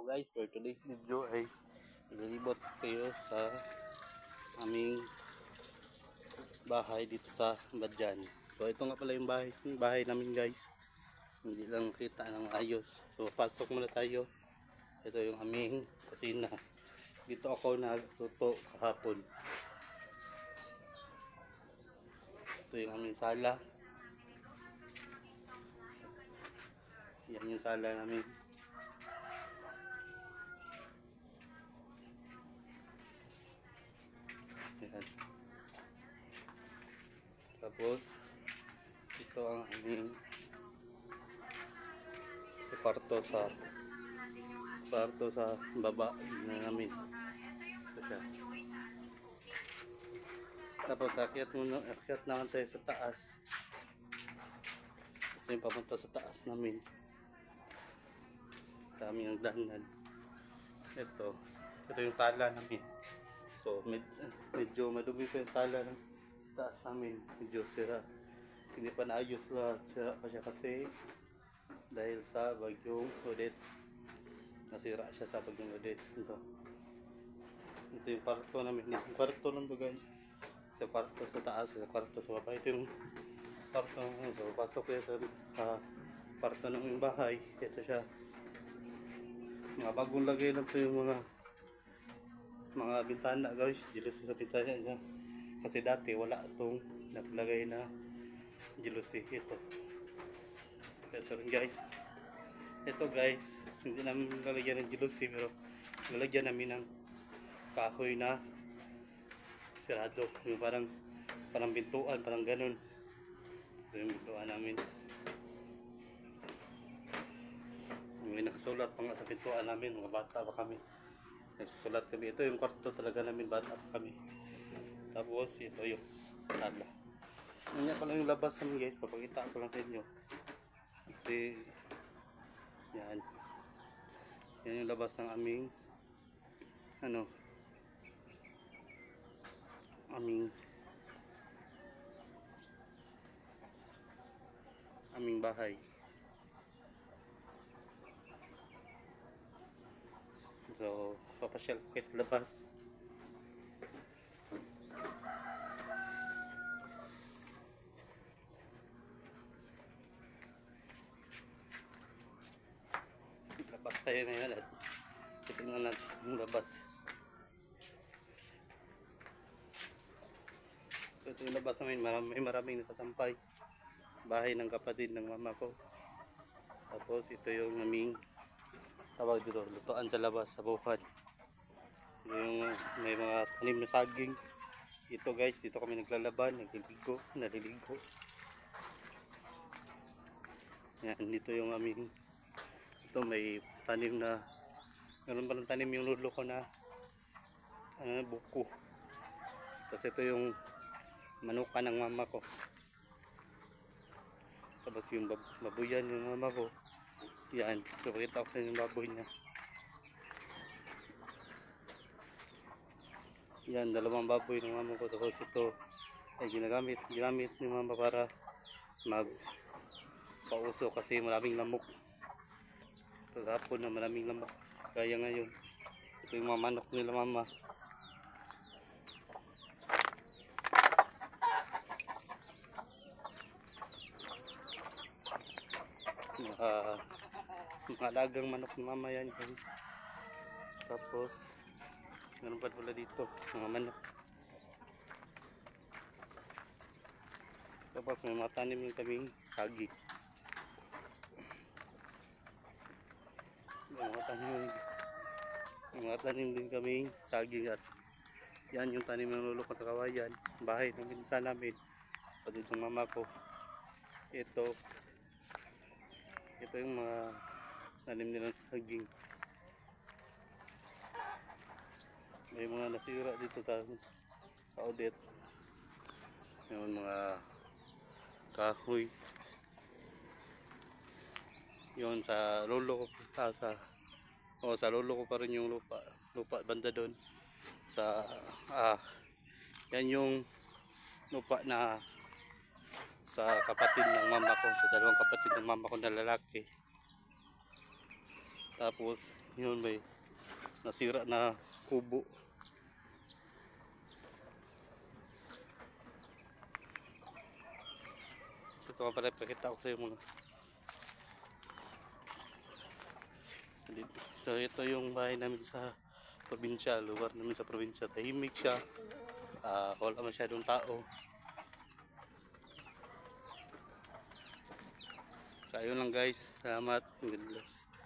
So guys, for today's video ay nilibot kayo sa aming bahay dito sa Badyan. So ito nga pala yung bahay, bahay namin guys. Hindi lang kita ng ayos. So pasok muna tayo. Ito yung aming kusina. Dito ako nagluto kahapon. Ito yung aming sala. Yan yung sala namin. Yan. Tapos, ito ang aming kwarto sa kwarto sa baba na namin. Ito siya. Tapos, akyat muna, akyat naman tayo sa taas. Ito yung papunta sa taas namin. Dami ang danan. Ito, ito yung sala namin. So, med, medyo madumi pa yung sala ng taas namin. Medyo sira. Hindi pa naayos lahat. Sira pa siya kasi dahil sa bagyong Odette. Nasira siya sa bagyong Odette. Ito. Ito yung kwarto namin. Isang kwarto lang to guys. Sa kwarto sa taas, sa kwarto sa baba. Ito yung kwarto namin. So, pasok kayo sa uh, kwarto ng bahay. Ito siya. Mga bagong lagay lang to yung mga mga bintana guys, jealousy sa bintana niya. Kasi dati wala itong naglagay na jealousy ito. Ito rin guys. Ito guys, hindi namin lalagyan ng jealousy pero lalagyan namin ng kahoy na sirado. Yung parang parang bintuan, parang ganun. Ito yung bintuan namin. May nakasulat pa nga sa pintuan namin, mga bata pa kami. Nagsusulat kami. Ito yung kwarto talaga namin, bata pa kami. Tapos, ito yung sala. Yan pala yung labas namin guys, papakita ko lang sa inyo. Kasi, yan. Yan yung labas ng aming, ano, aming, aming bahay. So, papasyal ko kayo sa labas. Labas tayo na yan at titignan natin yung labas. Ito yung labas namin. Marami, maraming nasatampay. Bahay ng kapatid ng mama ko. Tapos ito yung aming tawag dito, lutuan sa labas, sa bukad. Yung may mga tanim na saging. Ito guys, dito kami naglalaban, nagliligo, naliligo. Yan, dito yung aming, ito may tanim na, meron palang tanim yung lulo ko na, ano, buko. Tapos ito yung manuka ng mama ko. Tapos yung bab babuyan yung mama ko. Yan, so pakita ko sa yung baboy niya. Yan, dalawang baboy ng mama ko. Tapos ito ay ginagamit, ginamit ni mama para mag pauso kasi maraming lamok. Kagapon na maraming lamok. Kaya ngayon, ito yung mga manok nila mama. Mga mga alagang manok ni mama yan guys. Tapos, meron pa pala dito, mga manok. Tapos may mga tanim din kaming sagi. May mga tanim, mga tanim din kaming sagi at yan yung tanim ng lolo ko sa kawayan. Bahay ng pinsa namin. Pati itong mama ko. Ito, ito yung mga tanim nilang saging. May mga nasira dito sa sa Odette. Yung mga kahoy. Yun sa lolo ko sa, sa o sa lolo ko pa rin yung lupa lupa banda doon. Sa ah yan yung lupa na sa kapatid ng mama ko sa dalawang kapatid ng mama ko na lalaki. Tapos, yun may nasira na kubo. Ito nga pala, pakita ko sa mga So ito yung bahay namin sa probinsya, lugar namin sa probinsya. Tahimik siya. Ah, wala masyadong tao. So ayun lang guys. Salamat. God bless.